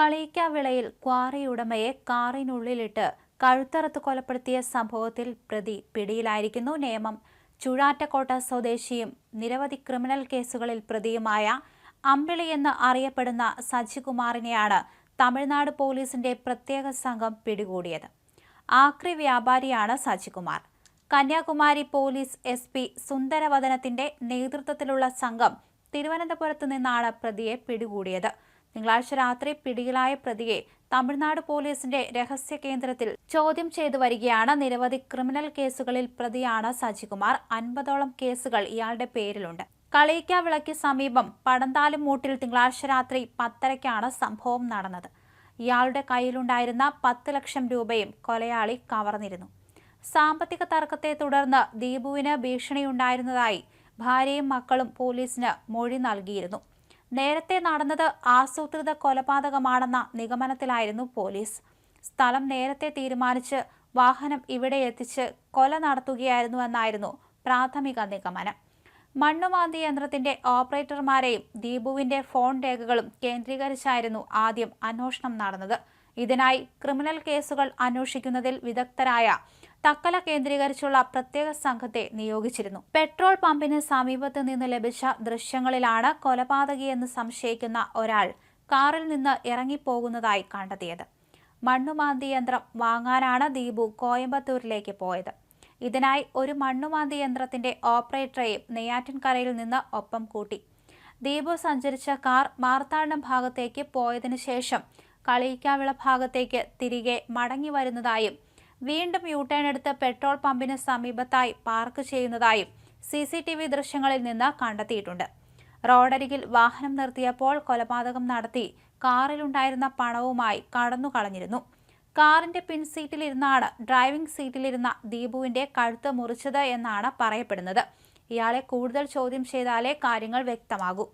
കളീക്കാവിളയിൽ quarry ഉടമയെ കാറിനുള്ളിലിട്ട് കഴുത്തറുത്ത് കൊലപ്പെടുത്തിയ സംഭവത്തിൽ പ്രതി പിടിയിലായിരിക്കുന്നു. നിയമം ചുഴാറ്റക്കോട്ട സ്വദേശിയും നിരവധി ക്രിമിനൽ കേസുകളിൽ പ്രതിയുമായ അമ്പിളി എന്ന് അറിയപ്പെടുന്ന സജികുമാറിനെയാണ് തമിഴ്നാട് പോലീസിന്റെ പ്രത്യേക സംഘം പിടികൂടിയത്. ആക്രി വ്യാപാരിയാണ് Sajikumar. Kanyakumari police S P സുന്ദരവദനത്തിന്റെ നേതൃത്വത്തിലുള്ള സംഘം തിരുവനന്തപുരത്ത് നിന്നാണ് പ്രതിയെ പിടികൂടിയത്. തിങ്കളാഴ്ച രാത്രി പിടിയിലായ പ്രതിയെ തമിഴ്നാട് പോലീസിന്റെ രഹസ്യ കേന്ദ്രത്തിൽ ചോദ്യം ചെയ്തു വരികയാണ്. നിരവധി ക്രിമിനൽ കേസുകളിൽ പ്രതിയാണ് സജികുമാർ. അൻപതോളം കേസുകൾ ഇയാളുടെ പേരിലുണ്ട്. കളയിക്കാവിളയ്ക്ക് സമീപം പടന്താലും മൂട്ടിൽ തിങ്കളാഴ്ച രാത്രി പത്തരയ്ക്കാണ് സംഭവം നടന്നത്. ഇയാളുടെ കയ്യിലുണ്ടായിരുന്ന പത്ത് ലക്ഷം രൂപയും കൊലയാളി കവർന്നിരുന്നു. സാമ്പത്തിക തർക്കത്തെ തുടർന്ന് ദീപുവിന് ഭീഷണിയുണ്ടായിരുന്നതായി ഭാര്യയും മക്കളും പോലീസിന് മൊഴി നൽകിയിരുന്നു. നേരത്തെ നടന്നത് ആസൂത്രിത കൊലപാതകമാണെന്ന നിഗമനത്തിലായിരുന്നു പോലീസ്. സ്ഥലം നേരത്തെ തീരുമാനിച്ച് വാഹനം ഇവിടെ എത്തിച്ച് കൊല നടത്തുകയായിരുന്നുവെന്നായിരുന്നു പ്രാഥമിക നിഗമനം. മണ്ണുമാന്തി യന്ത്രത്തിന്റെ ഓപ്പറേറ്റർമാരെയും ദീപുവിന്റെ ഫോൺ രേഖകളും കേന്ദ്രീകരിച്ചായിരുന്നു ആദ്യം അന്വേഷണം നടന്നത്. ഇതിനായി ക്രിമിനൽ കേസുകൾ അന്വേഷിക്കുന്നതിൽ വിദഗ്ധരായ തക്കല കേന്ദ്രീകരിച്ചുള്ള പ്രത്യേക സംഘത്തെ നിയോഗിച്ചിരുന്നു. പെട്രോൾ പമ്പിന് സമീപത്ത് നിന്ന് ലഭിച്ച ദൃശ്യങ്ങളിലാണ് കൊലപാതകിയെന്ന് സംശയിക്കുന്ന ഒരാൾ കാറിൽ നിന്ന് ഇറങ്ങിപ്പോകുന്നതായി കണ്ടെത്തിയത്. മണ്ണുമാന്തി യന്ത്രം വാങ്ങാനാണ് ദീപു കോയമ്പത്തൂരിലേക്ക് പോയത്. ഇതിനായി ഒരു മണ്ണുമാന്തി യന്ത്രത്തിന്റെ ഓപ്പറേറ്ററെയും നെയ്യാറ്റിൻകരയിൽ നിന്ന് ഒപ്പം കൂട്ടി. ദീപു സഞ്ചരിച്ച കാർ മാർത്താണ്ഡം ഭാഗത്തേക്ക് പോയതിനു ശേഷം കളിയിക്കാവിള ഭാഗത്തേക്ക് തിരികെ മടങ്ങി വരുന്നതായും വീണ്ടും യൂട്ടേൺ എടുത്ത് പെട്രോൾ പമ്പിന് സമീപത്തായി പാർക്ക് ചെയ്യുന്നതായും സി സി ടി വി ദൃശ്യങ്ങളിൽ നിന്ന് കണ്ടെത്തിയിട്ടുണ്ട്. റോഡരികിൽ വാഹനം നിർത്തിയപ്പോൾ കൊലപാതകം നടത്തി കാറിലുണ്ടായിരുന്ന പണവുമായി കടന്നു കളഞ്ഞിരുന്നു കാറിന്റെ പിൻസീറ്റിലിരുന്നാണ് ഡ്രൈവിംഗ് സീറ്റിലിരുന്ന ദീപുവിന്റെ കഴുത്ത് മുറിച്ചത് എന്നാണ് പറയപ്പെടുന്നത്. ഇയാളെ കൂടുതൽ ചോദ്യം ചെയ്താലേ കാര്യങ്ങൾ വ്യക്തമാകൂ.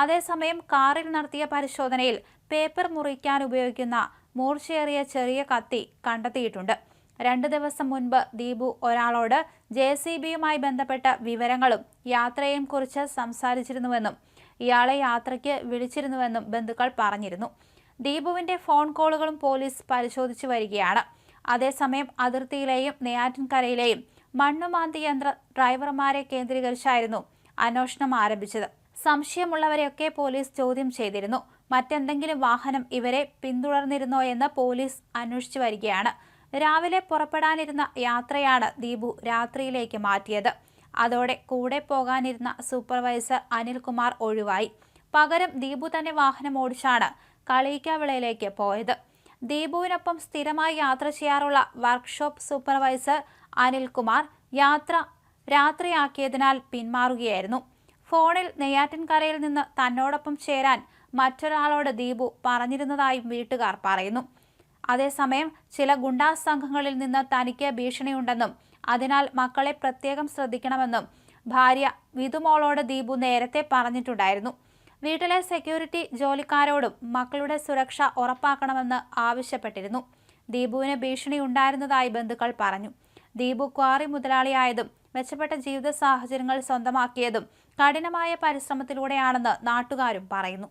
അതേസമയം കാറിൽ നടത്തിയ പരിശോധനയിൽ പേപ്പർ മുറിക്കാൻ ഉപയോഗിക്കുന്ന മൂർച്ചയേറിയ ചെറിയ കത്തി കണ്ടെത്തിയിട്ടുണ്ട്. രണ്ടു ദിവസം മുൻപ് ദീപു ഒരാളോട് ജെ സി ബിയുമായി ബന്ധപ്പെട്ട വിവരങ്ങളും യാത്രയെയും കുറിച്ച് സംസാരിച്ചിരുന്നുവെന്നും ഇയാളെ യാത്രയ്ക്ക് വിളിച്ചിരുന്നുവെന്നും ബന്ധുക്കൾ പറഞ്ഞിരുന്നു. ദീപുവിന്റെ ഫോൺ കോളുകളും പോലീസ് പരിശോധിച്ചു വരികയാണ്. അതേസമയം അതിർത്തിയിലെയും നെയ്യാറ്റിൻകരയിലെയും മണ്ണുമാന്തി യന്ത്ര ഡ്രൈവർമാരെ കേന്ദ്രീകരിച്ചായിരുന്നു അന്വേഷണം ആരംഭിച്ചത്. സംശയമുള്ളവരെയൊക്കെ പോലീസ് ചോദ്യം ചെയ്തിരുന്നു. മറ്റെന്തെങ്കിലും വാഹനം ഇവരെ പിന്തുടർന്നിരുന്നോ എന്ന് പോലീസ് അന്വേഷിച്ചു വരികയാണ്. രാവിലെ പുറപ്പെടാനിരുന്ന യാത്രയാണ് ദീപു രാത്രിയിലേക്ക് മാറ്റിയത്. അതോടെ കൂടെ പോകാനിരുന്ന സൂപ്പർവൈസർ അനിൽകുമാർ ഒഴിവായി. പകരം ദീപു തന്നെ വാഹനം ഓടിച്ചാണ് കളിയിക്കാവിളയിലേക്ക് പോയത്. ദീപുവിനൊപ്പം സ്ഥിരമായി യാത്ര ചെയ്യാറുള്ള വർക്ക്ഷോപ്പ് സൂപ്പർവൈസർ അനിൽകുമാർ യാത്ര രാത്രിയാക്കിയതിനാൽ പിന്മാറുകയായിരുന്നു. ഫോണിൽ നെയ്യാറ്റിൻകരയിൽ നിന്ന് തന്നോടൊപ്പം ചേരാൻ മറ്റൊരാളോട് ദീപു പറഞ്ഞിരുന്നതായും വീട്ടുകാർ പറയുന്നു. അതേസമയം ചില ഗുണ്ടാ സംഘങ്ങളിൽ നിന്ന് തനിക്ക് ഭീഷണിയുണ്ടെന്നും അതിനാൽ മക്കളെ പ്രത്യേകം ശ്രദ്ധിക്കണമെന്നും ഭാര്യ വിതുമോളോട് ദീപു നേരത്തെ പറഞ്ഞിട്ടുണ്ടായിരുന്നു. വീട്ടിലെ സെക്യൂരിറ്റി ജോലിക്കാരോടും മക്കളുടെ സുരക്ഷ ഉറപ്പാക്കണമെന്ന് ആവശ്യപ്പെട്ടിരുന്നു. ദീപുവിന് ഭീഷണി ഉണ്ടായിരുന്നതായി ബന്ധുക്കൾ പറഞ്ഞു. ദീപു ക്വാറി മുതലാളിയായതും മെച്ചപ്പെട്ട ജീവിത സാഹചര്യങ്ങൾ സ്വന്തമാക്കിയതും കഠിനമായ പരിശ്രമത്തിലൂടെയാണെന്ന് നാട്ടുകാരും പറയുന്നു